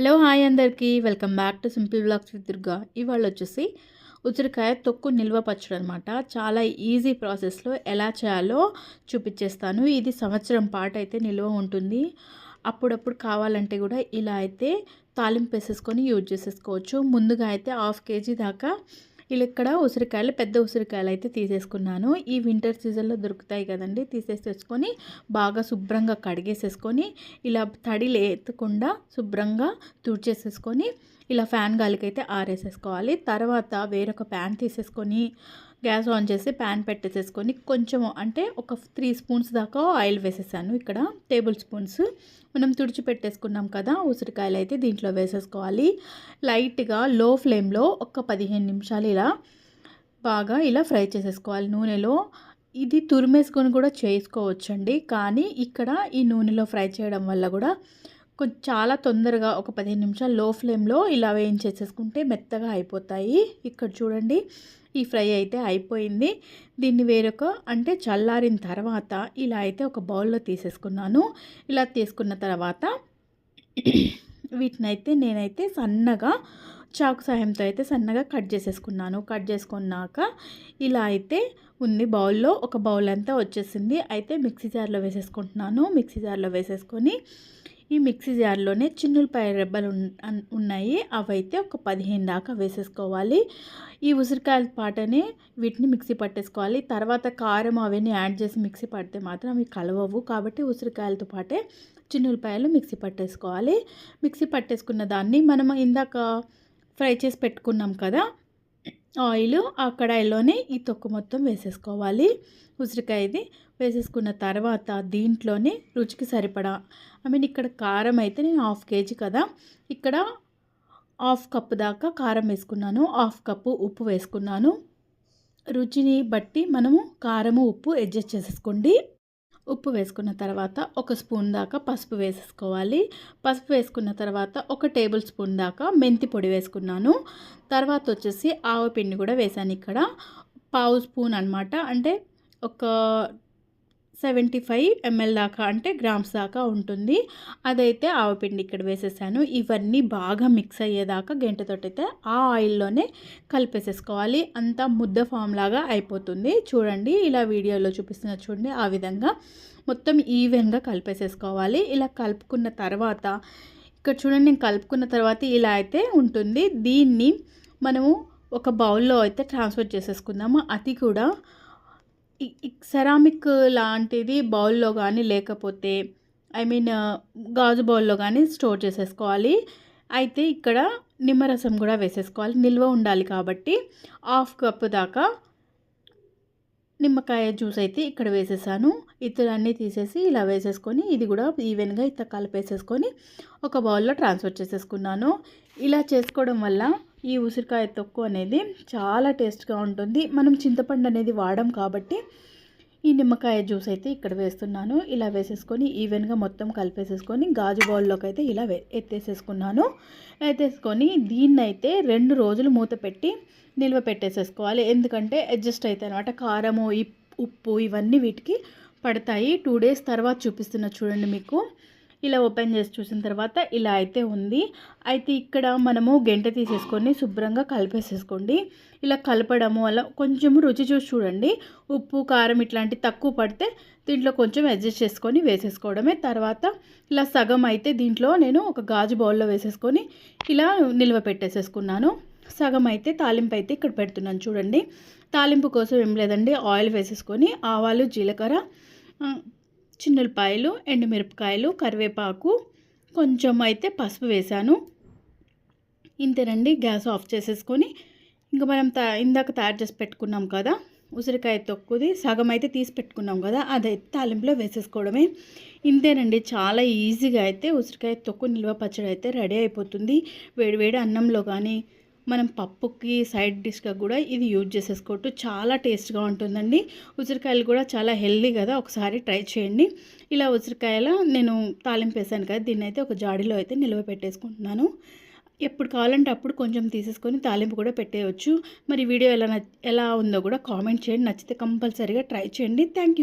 Hello hi అందరికీ welcome back to simple blogs with Durga. ఇవాళ వచ్చేసి ఉసిరికాయ తొక్కు నిల్వ పచ్చడి అనమాట చాలా ఈజీ ప్రాసెస్లో ఎలా చేయాలో చూపించేస్తాను ఇది సంవత్సరం పాటు అయితే నిల్వ ఉంటుంది. అప్పుడప్పుడు కావాలంటే కూడా ఇలా అయితే తాలింపు వేసేసుకొని యూజ్ చేసేసుకోవచ్చు. ముందుగా అయితే హాఫ్ కేజీ దాకా ఇలా ఇక్కడ ఉసిరికాయలు పెద్ద ఉసిరికాయలు అయితే తీసేసుకున్నాను. ఈ వింటర్ సీజన్లో దొరుకుతాయి కదండి తీసేసేసుకొని బాగా శుభ్రంగా కడిగేసేసుకొని ఇలా తడి లేకుండా శుభ్రంగా తుడిచేసేసుకొని ఇలా ఫ్యాన్ గాలికైతే ఆరేసేసుకోవాలి. తర్వాత వేరొక ప్యాన్ తీసేసుకొని గ్యాస్ ఆన్ చేసి ప్యాన్ పెట్టేసేసుకొని కొంచెము అంటే ఒక త్రీ స్పూన్స్ దాకా ఆయిల్ వేసేసాను. ఇక్కడ టేబుల్ స్పూన్స్ మనం తుడిచి పెట్టేసుకున్నాం కదా ఉసిరికాయలు అయితే దీంట్లో వేసేసుకోవాలి. లైట్గా లో ఫ్లేమ్లో ఒక పదిహేను నిమిషాలు ఇలా బాగా ఇలా ఫ్రై చేసేసుకోవాలి నూనెలో. ఇది తురిమేసుకొని కూడా చేసుకోవచ్చండి. కానీ ఇక్కడ ఈ నూనెలో ఫ్రై చేయడం వల్ల కూడా కొంచెం చాలా తొందరగా ఒక పదిహేను నిమిషాలు లో ఫ్లేమ్లో ఇలా వేయించేసేసుకుంటే మెత్తగా అయిపోతాయి. ఇక్కడ చూడండి ఈ ఫ్రై అయితే అయిపోయింది. దీన్ని వేరొక అంటే చల్లారిన తర్వాత ఇలా అయితే ఒక బౌల్లో తీసేసుకున్నాను. ఇలా తీసుకున్న తర్వాత వీటినైతే నేనైతే సన్నగా చాకు సహాయంతో అయితే సన్నగా కట్ చేసేసుకున్నాను. కట్ చేసుకున్నాక ఇలా అయితే ఉంది బౌల్లో. ఒక బౌల్ అంతా వచ్చేసింది. అయితే మిక్సీ జార్లో వేసేసుకుంటున్నాను. మిక్సీ జార్లో వేసేసుకొని ఈ మిక్సీ జార్లోనే చిన్నులపాయ రెబ్బలు ఉన్నాయి. అవైతే ఒక పదిహేను దాకా వేసేసుకోవాలి. ఈ ఉసిరికాయల పాటనే వీటిని మిక్సీ పట్టేసుకోవాలి. తర్వాత కారం అవన్నీ యాడ్ చేసి మిక్సీ పడితే మాత్రం అవి కలవవు. కాబట్టి ఉసిరికాయలతో పాటే చిన్నులపాయలు మిక్సీ పట్టేసుకోవాలి. మిక్సీ పట్టేసుకున్న దాన్ని మనం ఇందాక ఫ్రై చేసి పెట్టుకున్నాం కదా ఆయిల్ ఆ కడాయిలోనే ఈ తొక్కు మొత్తం వేసేసుకోవాలి. ఉసిరికాయది వేసేసుకున్న తర్వాత దీంట్లోనే రుచికి సరిపడా ఐ మీన్ ఇక్కడ కారం అయితే నేను హాఫ్ కేజీ కదా ఇక్కడ హాఫ్ కప్ దాకా కారం వేసుకున్నాను హాఫ్ కప్పు ఉప్పు వేసుకున్నాను. రుచిని బట్టి మనము కారము ఉప్పు అడ్జస్ట్ చేసేసుకోండి. ఉప్పు వేసుకున్న తర్వాత ఒక స్పూన్ దాకా పసుపు వేసేసుకోవాలి. పసుపు వేసుకున్న తర్వాత ఒక టేబుల్ స్పూన్ దాకా మెంతి పొడి వేసుకున్నాను. తర్వాత వచ్చేసి ఆవపిండి కూడా వేసాను ఇక్కడ. పావు స్పూన్ అనమాట అంటే ఒక సెవెంటీ ఫైవ్ ఎంఎల్ దాకా అంటే గ్రామ్స్ దాకా ఉంటుంది. అదైతే ఆవపిండి ఇక్కడ వేసేసాను. ఇవన్నీ బాగా మిక్స్ అయ్యేదాకా గంటతోటైతే ఆ ఆయిల్లోనే కలిపేసేసుకోవాలి. అంతా ముద్ద ఫామ్ లాగా అయిపోతుంది. చూడండి ఇలా వీడియోలో చూపిస్తున్న చూడండి ఆ విధంగా మొత్తం ఈవెన్గా కలిపేసేసుకోవాలి. ఇలా కలుపుకున్న తర్వాత ఇక్కడ చూడండి నేను కలుపుకున్న తర్వాత ఇలా అయితే ఉంటుంది. దీన్ని మనము ఒక బౌల్లో అయితే ట్రాన్స్ఫర్ చేసేసుకుందాము. అది కూడా సెరామిక్ లాంటిది బౌల్లో కానీ లేకపోతే ఐ మీన్ గాజు బౌల్లో కానీ స్టోర్ చేసేసుకోవాలి. అయితే ఇక్కడ నిమ్మరసం కూడా వేసేసుకోవాలి. నిల్వ ఉండాలి కాబట్టి హాఫ్ కప్ దాకా నిమ్మకాయ జ్యూస్ అయితే ఇక్కడ వేసేసాను. ఇతరులన్నీ తీసేసి ఇలా వేసేసుకొని ఇది కూడా ఈవెన్గా ఇత కలిపేసేసుకొని ఒక బౌల్లో ట్రాన్స్ఫర్ చేసేసుకున్నాను. ఇలా చేసుకోవడం వల్ల ఈ ఉసిరికాయ తొక్కు అనేది చాలా టేస్ట్గా ఉంటుంది. మనం చింతపండు అనేది వాడడం కాబట్టి ఈ నిమ్మకాయ జ్యూస్ అయితే ఇక్కడ వేస్తున్నాను. ఇలా వేసేసుకొని ఈవెన్గా మొత్తం కలిపేసేసుకొని గాజు బౌల్లోకి అయితే ఇలా ఎత్తేసేసుకున్నాను. ఎత్తేసుకొని దీన్నైతే రెండు రోజులు మూత పెట్టి నిల్వ పెట్టేసేసుకోవాలి. ఎందుకంటే అడ్జస్ట్ అవుతాయి అనమాట కారము ఉప్పు ఇవన్నీ వీటికి పడతాయి. టూ డేస్ తర్వాత చూపిస్తున్నా చూడండి మీకు. ఇలా ఓపెన్ చేసి చూసిన తర్వాత ఇలా అయితే ఉంది. అయితే ఇక్కడ మనము గెంట తీసేసుకొని శుభ్రంగా కలిపేసేసుకోండి. ఇలా కలపడము అలా కొంచెం రుచి చూసి చూడండి. ఉప్పు కారం ఇట్లాంటి తక్కువ పడితే దీంట్లో కొంచెం అడ్జస్ట్ చేసుకొని వేసేసుకోవడమే. తర్వాత ఇలా సగం అయితే దీంట్లో నేను ఒక గాజు బౌల్లో వేసేసుకొని ఇలా నిల్వ పెట్టేసేసుకున్నాను. సగం అయితే తాలింపు అయితే ఇక్కడ పెడుతున్నాను చూడండి. తాలింపు కోసం ఏం లేదండి ఆయిల్ వేసేసుకొని ఆవాలు జీలకర్ర చిన్నులపాయలు ఎండుమిరపకాయలు కరివేపాకు కొంచెం అయితే పసుపు వేసాను ఇంతేనండి గ్యాస్ ఆఫ్ చేసేసుకొని ఇంకా మనం తా ఇందాక తయారు చేసి పెట్టుకున్నాం కదా ఉసిరికాయ తొక్కుది సగం అయితే తీసి పెట్టుకున్నాం కదా అదైతే తాలింపులో వేసేసుకోవడమే. ఇంతేనండి చాలా ఈజీగా అయితే ఉసిరికాయ తొక్కు నిల్వ పచ్చడి అయితే రెడీ అయిపోతుంది. వేడివేడి అన్నంలో కానీ మనం పప్పుకి సైడ్ డిష్గా కూడా ఇది యూజ్ చేసేసుకోవచ్చు. చాలా టేస్ట్గా ఉంటుందండి. ఉసిరికాయలు కూడా చాలా హెల్దీ కదా ఒకసారి ట్రై చేయండి. ఇలా ఉసిరికాయల నేను తాలింపు వేసాను కదా దీన్ని అయితే ఒక జాడీలో అయితే నిల్వ పెట్టేసుకుంటున్నాను. ఎప్పుడు కావాలంటే అప్పుడు కొంచెం తీసేసుకొని తాలింపు కూడా పెట్టేయచ్చు. మరి వీడియో ఎలా ఎలా ఉందో కూడా కామెంట్ చేయండి. నచ్చితే కంపల్సరీగా ట్రై చేయండి. థ్యాంక్